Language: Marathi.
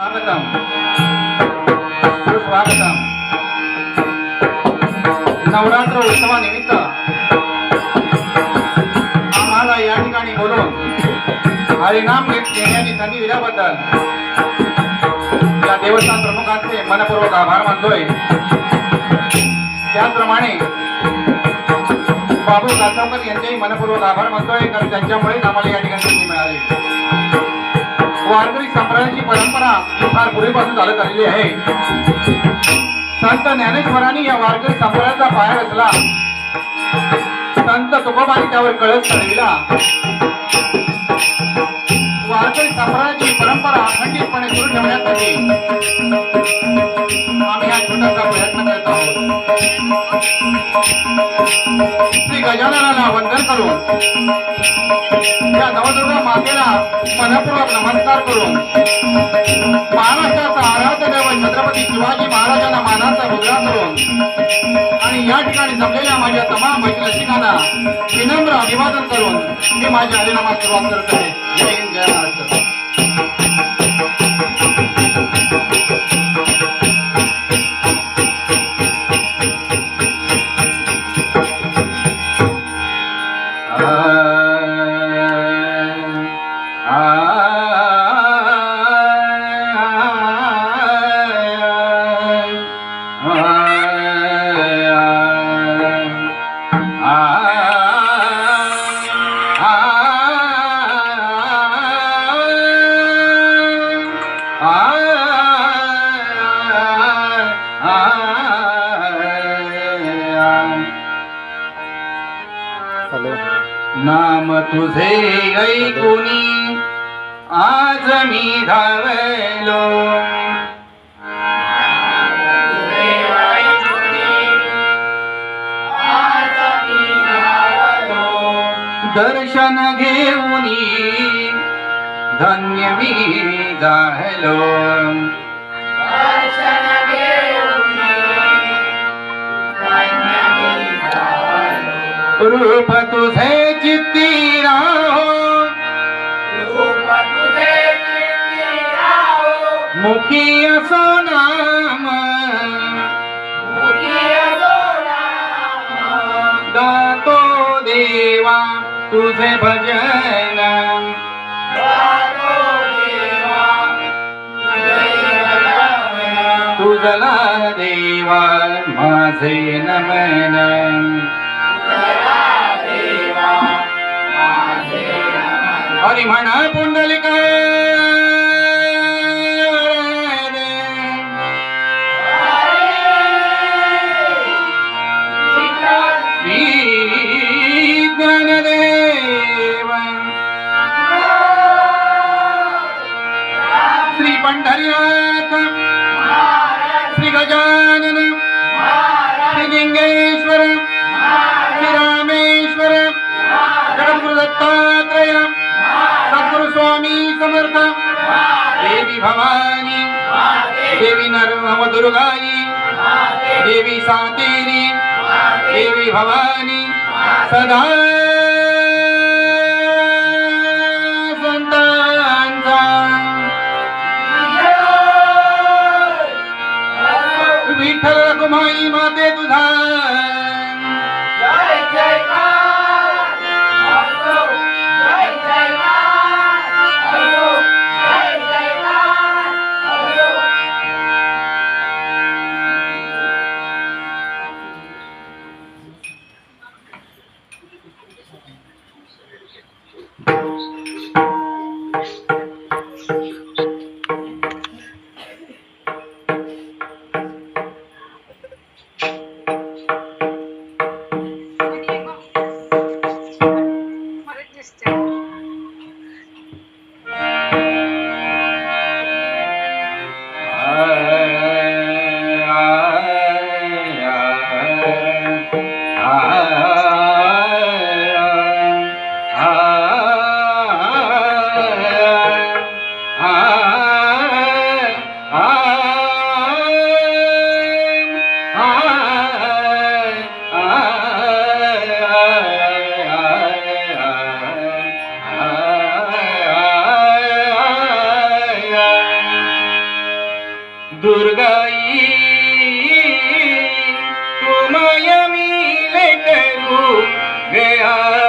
स्वागतम. सुस्वागतम. नवरात्र उत्सवानिमित्त आम्हाला या ठिकाणी बोलून हरिनाम घेण्याची संधी दिल्याबद्दल या देवस्थान प्रमुखांचे मनपूर्वक आभार मानतोय. त्याचप्रमाणे बाबू कासावकर यांचेही मनपूर्वक आभार मानतोय कारण त्यांच्यामुळेच आम्हाला या ठिकाणी संधी मिळाली. वारकरी संप्रदायाची परंपरा ही फार पूर्वीपासून चालत आलेली आहे. संत ज्ञानेश्वरांनी या वारकरी संप्रदायाचा पाया रचला. संत तुकोबानी त्यावर कळस चढविला. वारकरी संप्रदायाची परंपरा अखंडितपणे सुरू ठेवण्यासाठी आम्ही हा छोटासा प्रयत्न करत आहोत. श्री गजाननाला वंदन करून या नवदुर्गा मातेला मनपूर्वक नमस्कार करून महाराष्ट्राचा आराध्य दैवत छत्रपती शिवाजी महाराजांना मानाचा मुद्रा करून आणि या ठिकाणी जमलेल्या माझ्या तमाम रसिकांना विनम्र अभिवादन करून मी माझ्या हरिनामात सुरुवात करत आहे. जय हिंद जय महाराष्ट्र. नाम तुझे ऐकुनी आज मी धावलो. दर्शन घेऊनी धन्य मी झालो रूप तुझे चित्ती राहो मुखी असो नाम तुझे भजन तुझला देवा माझे नमन. हरी म्हणा पुंडलिका पंढरीनाथ श्री गजानन. श्री लिंगेश्वर. श्री रामेश्वर. जगद्गुरु दत्तात्रय. सद्गुरु स्वामी समर्थ. देवी भवानी. देवी नर्मव दुर्गाई. देवी सातेरी. देवी भवानी. सदा विठ्ठल रखुमाई माते तुझा are.